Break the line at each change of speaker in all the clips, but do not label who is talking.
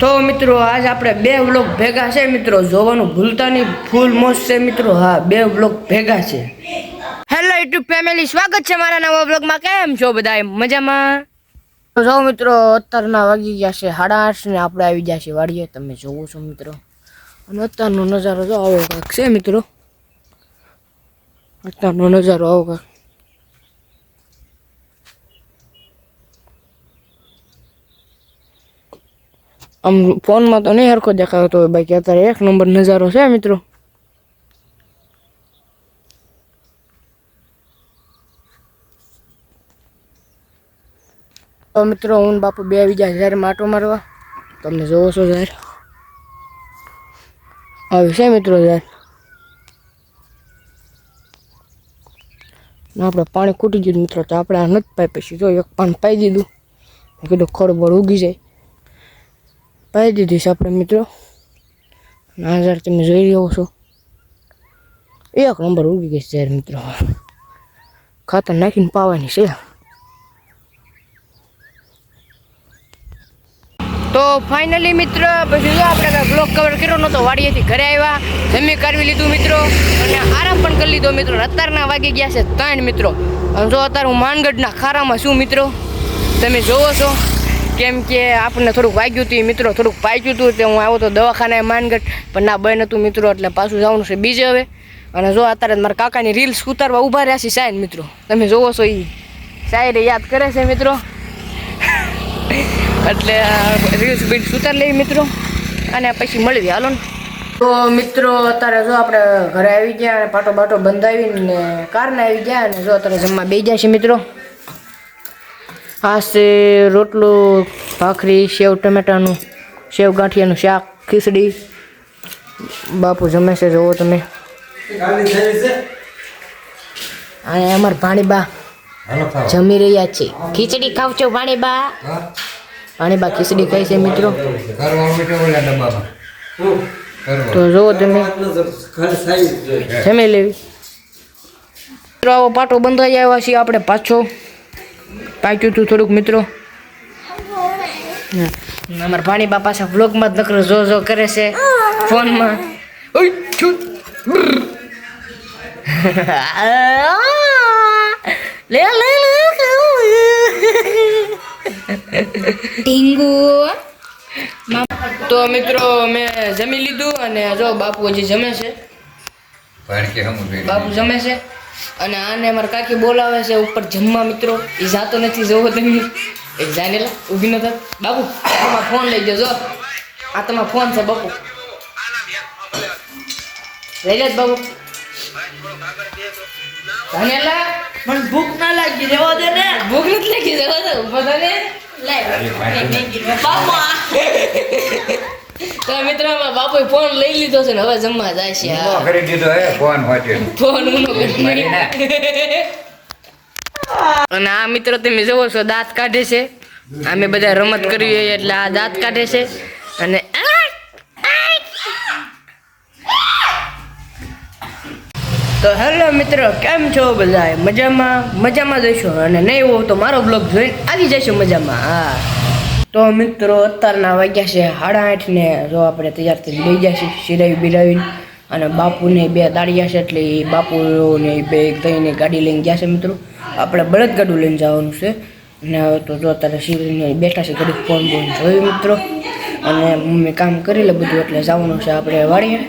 તો મિત્રો, આજ આપણે બે વ્લોગ ભેગા છે મિત્રો. જોવાનું ભૂલતા નહીં. ફૂલ મોજ છે મિત્રો. હા, બે વ્લોગ ભેગા છે. હેલો યુટ્યુબ ફેમિલી સ્વાગત છે મારા નવા વ્લોગમાં. કેમ છો બધા મજામાં? તો જો મિત્રો, અત્યારના વાગી ગયા છે સાડા આઠ ને આપણે આવી ગયા છે વાડીએ. તમે જોવો છો મિત્રો. અને અત્યારનો નજારો જો આવો કાંક છે મિત્રો. અત્યારનો નજારો આવો કાંક આમ ફોનમાં તો નહીં હરખો દેખાતો હોય બાકી અત્યારે એક નંબર નજારો છે, મિત્રો. તો મિત્રો, હું બાપુ બે બીજા ગયા માટો મારવા. તમે જોવો છો ઝાડ આવ્યું છે મિત્રો ઝાડ આપણે પાણી ખૂટી ગયું મિત્રો, તો આપણે આ નથી પાઈ પછી જો એક પાણી પાઈ દીધું. કીધું ખડ બળ ઉગી જાય. પાઈ દીધી છે આપણે મિત્રો. ના હજાર તમે જોઈ રહ્યો છો. એક નંબર ઉગી ગઈ છે મિત્રો. ખાતર નાખીને પાવાની છે. તો ફાઇનલી મિત્ર, પછી જો આપણે બ્લોક કવર કર્યો નહોતો, વાડીએથી ઘરે આવ્યા, જમી કરવી લીધું મિત્રો, અને આરામ પણ કરી લીધો મિત્રો. અત્યારના વાગી ગયા છે ત્રણ મિત્રો. જો અત્યારે હું માનગઢના ખારામાં છું મિત્રો, તમે જોવો છો. કેમ કે આપણને થોડુંક વાગ્યું હતું મિત્રો થોડુંક પાક્યું હતું, એટલે હું આવ્યો તો દવાખાને માનગઢ, પણ ના બન હતું મિત્રો, એટલે પાછું જવાનું છે બીજે હવે. અને જો અત્યારે મારા કાકાની રીલ્સ ઉતારવા ઊભા રહ્યા છે સાહેબ મિત્રો. તમે જોવો છો એ સાહેબ યાદ કરે છે મિત્રો. એટલે રીલ્સ બીલ્સ ઉતારી લઈએ મિત્રો. અને પછી મળી હાલો ને. તો મિત્રો, અત્યારે જો આપણે ઘરે આવી ગયા અને પાટો બાટો બંધાવીને કારને આવી ગયા અને જો અત્યારે જમવા બે ગયા છે મિત્રો. આ છે રોટલું ભાખરી સેવ ટમેટાનું સેવ ગાંઠિયાનું શાક ખીચડી. બાપુ જમે છે જોવો તમે. અને અમારા ભાણીબા જમી રહ્યા છે. ખીચડી ખાવ છો ભાણીબા ભાણીબા ખીચડી ખાય છે મિત્રો. તો જોવો તમે. જમી લેવી. મિત્રો આવો પાટો બંધાઈ આવ્યા છીએ આપણે પાછો. પાક્યું તું થોડુંક મિત્રો? અમારા ભાણી બાપા છે વ્લોગમાં જ નકરો જો જો કરે છે ફોનમાં. લે લે
ઢીંગુ
તો મિત્રો મેં જમી લીધું અને જો બાપુ હજી જમે છે. બાપુ જમે છે. અને આને મારા કાકી બોલાવે છે ઉપર જમવા મિત્રો. એ જાતો નથી જોવો તમે. એ જાનેલા ઊભી ન થાત બાપુ તમારો ફોન લઈ જજો આ તમારો ફોન છે બાપુ. લઈ લે બાપુ. જાનેલા.
મને ભૂખ ના લાગી રહેવા દે ને.
ભૂખ નથી લાગી જવા દે ઊભા થા ને.
બાપા
તો મિત્રો અમારા બાપુએ ફોન લઈ લીધો છે ને હવે જમવા જાય છે. હા.
કરી દીધો હે ફોન હોતે
ફોન ઊનો કરી અને આ મિત્રો તમે જોવો છો દાંત કાઢે છે. અમે બધા રમત કરવી એટલે આ દાંત કાઢે છે. અને તો હેલો મિત્રો કેમ છો બધા મજામાં? મજામાં જઈશો અને નહીં હોવ તો મારો બ્લોગ જોઈને આવી જશો મજામાં. હા. તો મિત્રો, અત્યારના વાગ્યા છે સાડા આઠ ને જો આપણે તૈયાર થઈને લઈ ગયા છે સિરાવી બિરાવીને અને બાપુને બે દાડિયા છે એટલે એ બાપુને બે થઈને ગાડી લઈને ગયા છે મિત્રો. આપણે બળદગાડું લઈને જવાનું છે. અને હવે તો જો અત્યારે સિરીને બેઠા છે ઘડીક ફોન બોન જોયું મિત્રો. અને મમ્મી કામ કરી લે બધું એટલે જવાનું છે આપણે વાડીએ.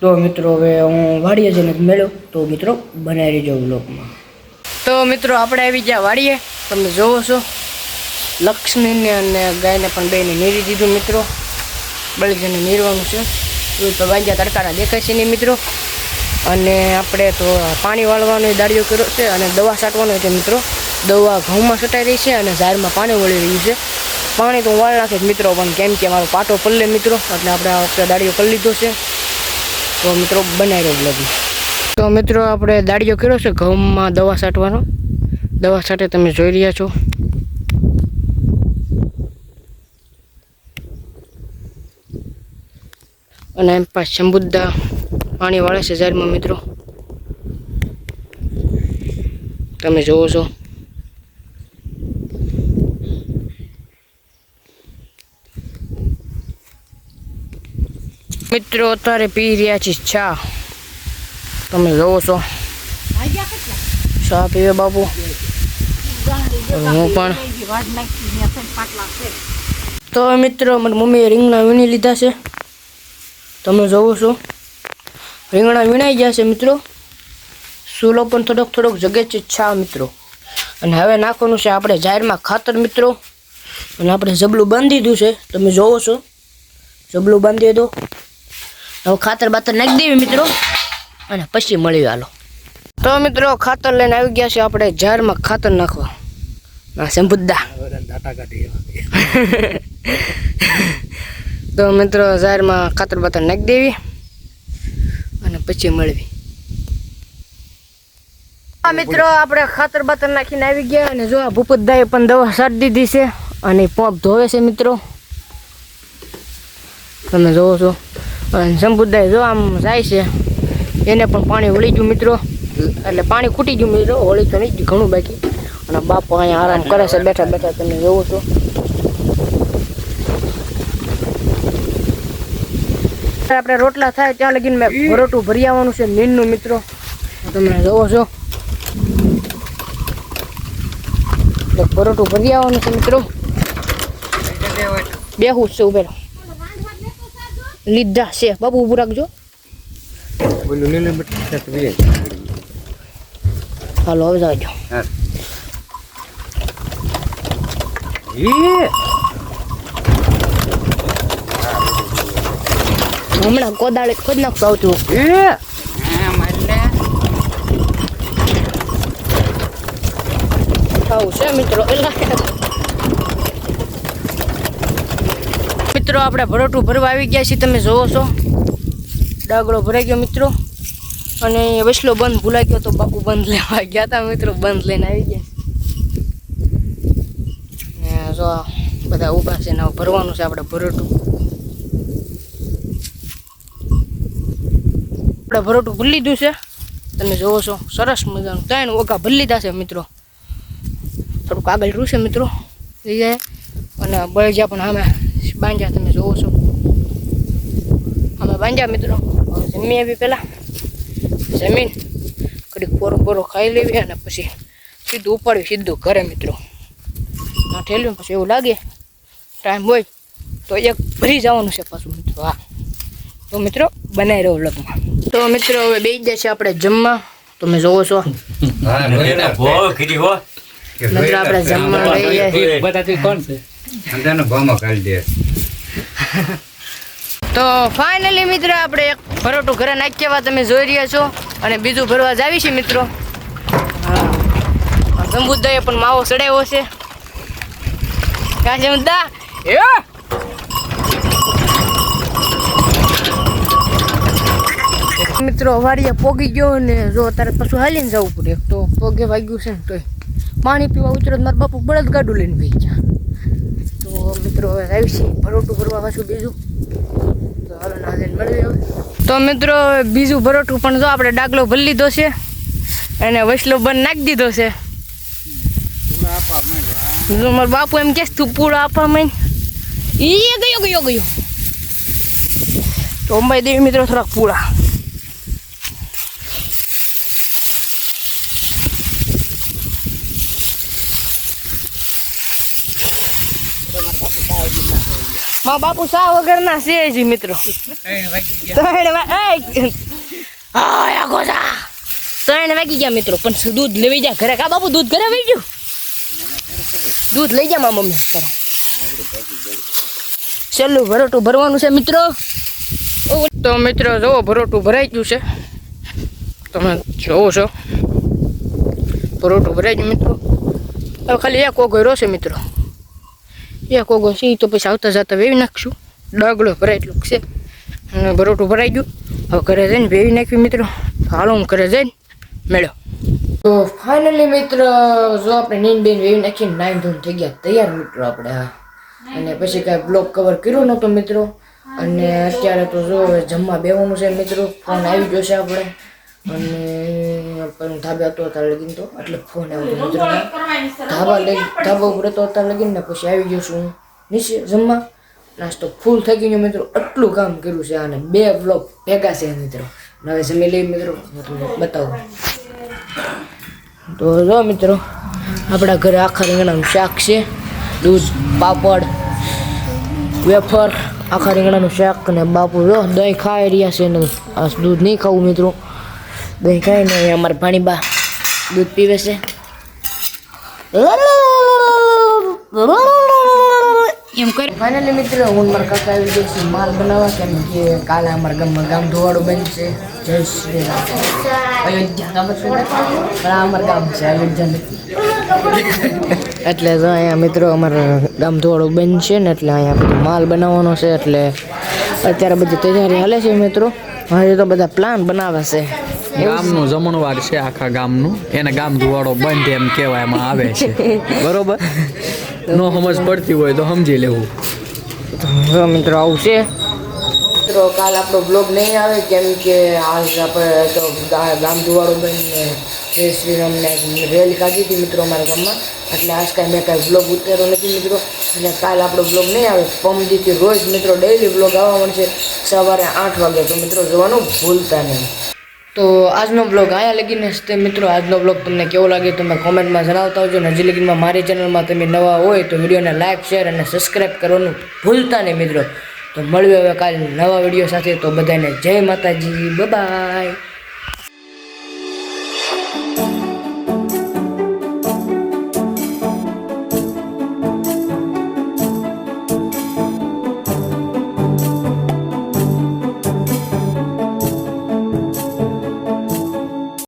તો મિત્રો, હવે હું વાડીએ જઈને મેળ્યો તો મિત્રો બનાવી દેજો બ્લોગમાં તો મિત્રો, આપણે આવી ગયા વાડીએ. તમે જોવો છો. લક્ષ્મીને અને ગાયને પણ બેને નીરી દીધું મિત્રો. બળદને નીરવાનું છે. એ તો વાંજ્યા તડકાના દેખાય છે નહીં મિત્રો. અને આપણે તો પાણી વાળવાનો દાળીઓ કર્યો છે અને દવા છાંટવાનો છે મિત્રો. દવા ઘઉંમાં છટાઈ રહી છે અને ઝાડમાં પાણી વળી રહ્યું છે. પાણી તો હું વાળ નાખીશ મિત્રો, પણ કેમ કે મારો પાટો પલ્લે મિત્રો, એટલે આપણે આ વખતે દાડિયો કરી લીધો છે. તો મિત્રો બનાવી રહ્યો બ્લોગ તો મિત્રો, આપણે દાડિયો કર્યો છે ઘઉંમાં દવા છાંટવાનો. દવા છાંટે તમે જોઈ રહ્યા છો. અને એમ પાસ શંબુદ્દા પાણી વાળે છે ઝાડમાં મિત્રો. તમે જોવો છો. મિત્રો, અત્યારે પી રહ્યા છીએ ચા. તમે જોવો છો. ચા પીવે બાપુ. હું પણ. તો મિત્રો, મારી મમ્મીએ રીંગણા વીણી લીધા છે. તમે જોવો છો. રીંગણા વીણાઈ ગયા છે મિત્રો. સૂલો પણ થોડોક થોડોક જગે છે છા મિત્રો. અને હવે નાખવાનું છે આપણે જાહેરમાં ખાતર મિત્રો. અને આપણે જબલું બાંધી દીધું છે. તમે જોવો છો. જબલું બાંધી દો. હવે ખાતર બાતર નાખી દેવી મિત્રો. અને પછી મળી હાલો. તો મિત્રો ખાતર લઈને આવી ગયા છે આપણે જાહેરમાં ખાતર નાખવા. ના સંબુદ્ધા તો મિત્રો જાહેરમાં ખાતર બાતર નાખી દેવી અને પછી મળવી. મિત્રો, આપણે ખાતર બાતર નાખીને આવી ગયા અને જો આ ભૂપતભાઈએ પણ દવા સારી દીધી છે અને પોપ ધોવે છે, મિત્રો. તમે જોવો છો. અને સંબુદાય જો આમ જાય છે, એને પણ પાણી વળી ગયું, મિત્રો. એટલે પાણી ખૂટી ગયું, મિત્રો. હોળી તો નહીં, ઘણું બાકી. અને બાપુ અહીંયા આરામ કરે છે, બેઠા બેઠા તમે જોવો છો. આપણે રોટલા થાય ત્યાં લગીને મેં રોટું ભરી આવવાનું છે મીનનું મિત્રો. તમે જોવો છો. પરોટું ભરી આવવાનું છે મિત્રો. બેહું છે ઉભેલો. લીધા છે. બાબુ ઊભું રાખજો. હાલો હવે જાજો. હમણાં કોદાળે ખોદ નાખતો આવતું આવું છે મિત્રો મિત્રો આપણે ભરોટું ભરવા આવી ગયા છીએ તમે જોવો છો. ડાગડો ભરાઈ ગયો મિત્રો. અને વસલો બંધ ભૂલાઈ ગયો તો બાપુ બંધ લેવા ગયા હતા મિત્રો બંધ લઈને આવી ગયા. ને જો બધા ઊભા છે ને ભરવાનું છે આપણે ભરોટું. આપણે ભરોટું ભૂલી લીધું છે. તમે જોવો છો, સરસ મજાનું ત્રણ ઓગા ભરી લીધા છે મિત્રો. થોડુંક આગળ રહ્યું છે મિત્રો, થઈ જાય. અને બળજા પણ આમે બાંધ્યા, તમે જોવો છો. અમે બાંધ્યા મિત્રો. જમી બી પહેલાં. જમીન કડીક પોરો પોરો ખાઈ લેવી અને પછી સીધું ઉપાડ્યું, સીધું ઘરે મિત્રો. આ ઠેલ્યું પછી એવું લાગે. ટાઈમ હોય તો એક ભરી જવાનું છે પાછું મિત્રો, હા. તો મિત્રો બનાવી રહ્યો લગ્નમાં તો મિત્રો હવે બે જશે આપણે જમવા. તમે જોવો છો. મિત્રો આપણે જમવા લઈ જાય
કોણ છે?
તો ફાઇનલી મિત્રો આપણે એક ભરોટું ઘરે નાખ્યા તમે જોઈ રહ્યા છો. અને બીજું ભરવા જ આવી છે મિત્રો. હા. સમુદાયે પણ માવો ચડાવ્યો છે. કાંજમદા છે મુદ્દા? એ! મિત્રો, વાડીએ પોગી ગયો ને જો અત્યારે પાછું હાલીને જવું પડે. તો પોગે વાગ્યું છે ને તોય. પાણી પીવા ઉતરો મારા બાપુ બળદ ગાડું લઈને ભાઈ ગયા. તો મિત્રો, હવે આવી છે. ભરોટું ભરવા પાછું બીજું. તો હાલો ના મળી હવે. તો મિત્રો બીજું ભરોટું પણ જો આપણે ડાગલો ભરી લીધો છે અને વસલો બંધ નાખી દીધો છે. જો મારો બાપુ એમ કે તું પૂળો આપવા માંડ. ઈ ગયો ગયો ગયો. તો અંબાઈ દેવી મિત્રો, થોડાક પૂળા મારા બાપુ સા વગરના છે જી મિત્રો. ત્રણ ત્રણ વાગી ગયા મિત્રો પણ દૂધ લેવી જા ઘરે? કા બાપુ દૂધ ઘરે આવી ગયું? દૂધ લઈ જા મારા મમ્મી ઘરે. છેલ્લું ભરોટું ભરવાનું છે મિત્રો. તો મિત્રો જુઓ ભરોટું ભરાઈ ગયું છે. તમે જોવો છો. ભરોટું ભરાઈ ગયું મિત્રો. હવે ખાલી એક ઓઘરો છે મિત્રો. એક ઓગો છે તો પછી આવતા જતા વેવી નાખશું. ડગલો ભરાય એટલું છે. અને ભરોટું ભરાઈ ગયું. હવે ઘરે જઈને વેવી નાખ્યું મિત્રો. હાલો, હું ઘરે જઈને મેળો. તો ફાઇનલી મિત્ર, જો આપણે નીન બેન વેવી નાખીને નાઈન ધોન થઈ ગયા, તૈયાર મિત્રો આપણે. હા અને પછી કાંઈ બ્લોક કવર કર્યો નહોતો મિત્રો. અને અત્યારે તો જો જમવા બેવાનું છે મિત્રો. ફોન આવી ગયો છે આપણે. અને પણ ધાબે હતો અત્યારે લગીન તો એટલે ફોન આવ્યો ધાબા લઈ ધાબા ઉપર તો અત્યારે લગીન ને પછી આવી ગયો છું નીચે જમવા. નાસ્તો ફૂલ થઈ ગયો મિત્રો. આટલું કામ કર્યું છે અને બે બ્લોક ભેગા છે મિત્રો. હવે જમી લઈ મિત્રો. હું તમને બતાવું. તો જો મિત્રો આપણા ઘરે આખા રીંગણાનું શાક છે. દૂધ પાપડ વેફર આખા રીંગણાનું શાક અને બાપુ જો દહીં ખાઈ રહ્યા છે અને આ દૂધ નહીં ખાવું મિત્રો. દહીં કાંઈ નહીં અમારા ભાણીબા દૂધ પીવે છે.
એમ કરી
ફાઇનલી મિત્રો હું મારા કાકા આવી ગયો છું માલ બનાવવા કેમ કે કાલે અમારા ગામમાં ગામ ધોવાડું બનશે જય શ્રી રામ. અયોધ્યા. ગામ છે પણ આ અમારું ગામ છે અયોધ્યા નથી. એટલે તો અહીંયા મિત્રો અમારે ગામ ધોવાડું બનશે ને એટલે અહીંયા બધું માલ બનાવવાનો છે એટલે અત્યારે બધી તૈયારી હાલે છે મિત્રો. હજી તો બધા પ્લાન બનાવે છે.
ગામનું જમણવાર છે આખા ગામનું. એને ગામ ધુવાડો બંધ એમ કહેવામાં આવે છે. બરોબર? નો સમજ પડતી હોય તો સમજી લેવું.
મિત્રો આવશે મિત્રો કાલ આપણો બ્લોગ નહીં આવે કેમ કે આજ આપણે તો ગામ ધુવાડો બનીને જય શ્રીરામને રેલી કાઢી હતી મિત્રો અમારા ગામમાં. એટલે આજ કાંઈ મેં કાંઈ બ્લોગ ઉતાર્યો નથી મિત્રો. એટલે કાલ આપણો બ્લોગ નહીં આવે. પમજીથી રોજ મિત્રો ડેઈલી બ્લોગ આવવા મળશે. સવારે આઠ વાગે. તો મિત્રો જોવાનું ભૂલતા નહીં. તો આજનો બ્લોગ અહીંયા લગીને તે મિત્રો, આજનો બ્લોગ તમને કેવો લાગે તમે કોમેન્ટમાં જણાવતા હોજો ને હજી લગીનમાં મારી ચેનલમાં તમે નવા હોય તો વિડીયોને લાઇક શેર અને સબસ્ક્રાઈબ કરવાનું ભૂલતા નહીં મિત્રો. તો મળ્યું હવે કાલે નવા વીડિયો સાથે. તો બધાને જય માતાજી. બાય